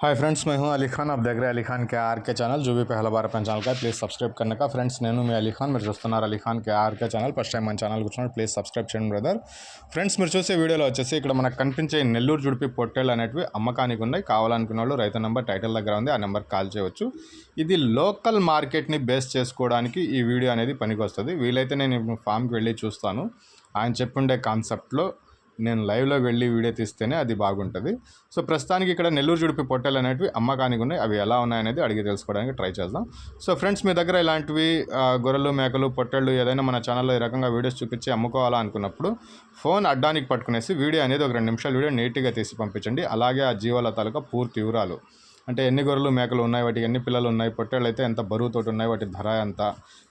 Hi friends मैं हूं अली खान आप देख रहे हैं अली खान के आर के ఛానల్ जो भी पहला बार अपना ఛానల్ का ప్లీజ్ సబ్స్క్రైబ్ करने का ఫ్రెండ్స్ నేను మీ అలీ ఖాన్ మీరు చూస్తున్నారు Ali Khan K R K channel first time మన ఛానల్ కూర్చున్నారు ప్లీజ్ సబ్స్క్రైబ్ చేయండి బ్రదర్ ఫ్రెండ్స్ మీరు చూసే వీడియోలో వచ్చేసి ఇక్కడ మనకు కనిపించే ఈ నెల్లూరు జుడిపి పొట్టేళ్ళు అనేటివి అమ్మకానికి ఉన్నాయి కావాలనుకున్న వాళ్ళు రైతు నెంబర్ టైటిల్ దగ్గర ఉంది ఆ నెంబర్ కాల్ చేయవచ్చు ఇది లోకల్ మార్కెట్ని బేస్ చేసుకోవడానికి ఈ వీడియో అనేది పనికొస్తుంది వీలైతే నేను ఇప్పుడు ఫామ్కి వెళ్ళి చూస్తాను ఆయన చెప్పుండే కాన్సెప్ట్లో నేను లైవ్లో వెళ్ళి వీడియో తీస్తేనే అది బాగుంటుంది. సో ప్రస్తుతానికి ఇక్కడ నెల్లూరు జుడిపి పొట్టెలు అనేటివి అమ్మకానికి ఉన్నాయి అవి ఎలా ఉన్నాయనేది అడిగి తెలుసుకోవడానికి ట్రై చేద్దాం. సో ఫ్రెండ్స్ మీ దగ్గర ఇలాంటివి గొర్రెలు మేకలు పొట్టెళ్ళు ఏదైనా మన ఛానల్లో ఈ రకంగా వీడియోస్ చూపించి అమ్ముకోవాలా అనుకున్నప్పుడు ఫోన్ అడ్డానికి పట్టుకునేసి వీడియో అనేది ఒక రెండు నిమిషాలు వీడియో నీట్గా తీసి పంపించండి. అలాగే ఆ జీవాల తాలూకా పూర్తి వివరాలు. అంటే ఎన్ని గొర్రెలు మేకలు ఉన్నాయి వాటికి ఎన్ని పిల్లలు ఉన్నాయి పొట్టేళ్ళు అయితే ఎంత బరువుతోటి ఉన్నాయి వాటి ధర ఎంత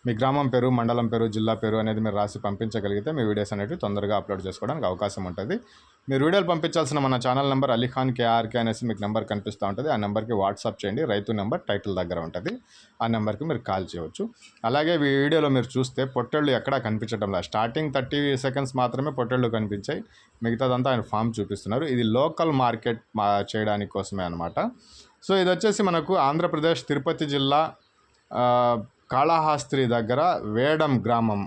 మీ గ్రామం పేరు మండలం పేరు జిల్లా పేరు అనేది మీరు రాసి పంపించగలిగితే మీ వీడియోస్ అనేవి తొందరగా అప్లోడ్ చేసుకోవడానికి అవకాశం ఉంటుంది. మీరు వీడియోలు పంపించాల్సిన మన ఛానల్ నెంబర్ అలీఖాన్ కేఆర్కే అనేసి మీకు నెంబర్ కనిపిస్తూ ఉంటుంది. ఆ నెంబర్కి వాట్సాప్ చేయండి రైతు నెంబర్ టైటిల్ దగ్గర ఉంటుంది. ఆ నెంబర్కి మీరు కాల్ చేయవచ్చు. అలాగే ఈ వీడియోలో మీరు చూస్తే పొట్టేళ్ళు ఎక్కడా కనిపించడం లేదు. స్టార్టింగ్ థర్టీ సెకండ్స్ మాత్రమే పొట్టేళ్ళు కనిపించాయి. మిగతాదంతా ఆయన ఫామ్ చూపిస్తున్నారు. ఇది లోకల్ మార్కెట్ మా చేయడానికి కోసమే అనమాట సో ఇది వచ్చేసి మనకు ఆంధ్రప్రదేశ్ తిరుపతి జిల్లా కాళహాస్త్రి కాళహస్త్రి దగ్గర వేడం గ్రామం.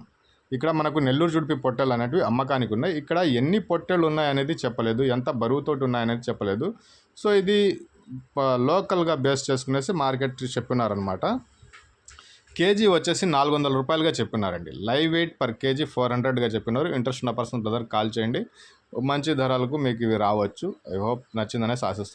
ఇక్కడ మనకు నెల్లూరు జుడిపి పొట్టెలు అనేటివి అమ్మకానికి ఉన్నాయి. ఇక్కడ ఎన్ని పొట్టెలు ఉన్నాయనేది చెప్పలేదు. ఎంత బరువుతోటి ఉన్నాయనేది చెప్పలేదు. సో ఇది లోకల్గా బేస్ చేసుకునేసి మార్కెట్ చెప్పినారనమాట. కేజీ వచ్చేసి నాలుగు వందల రూపాయలుగా చెప్పినారండి. Live weight per kg four హండ్రెడ్గా చెప్పినారు. ఇంట్రెస్ట్ ఉన్న పర్సన్ బ్రదర్ కాల్ చేయండి. మంచి ధరలకు మీకు ఇవి రావచ్చు. I hope నచ్చిందనే ఆశిస్తాను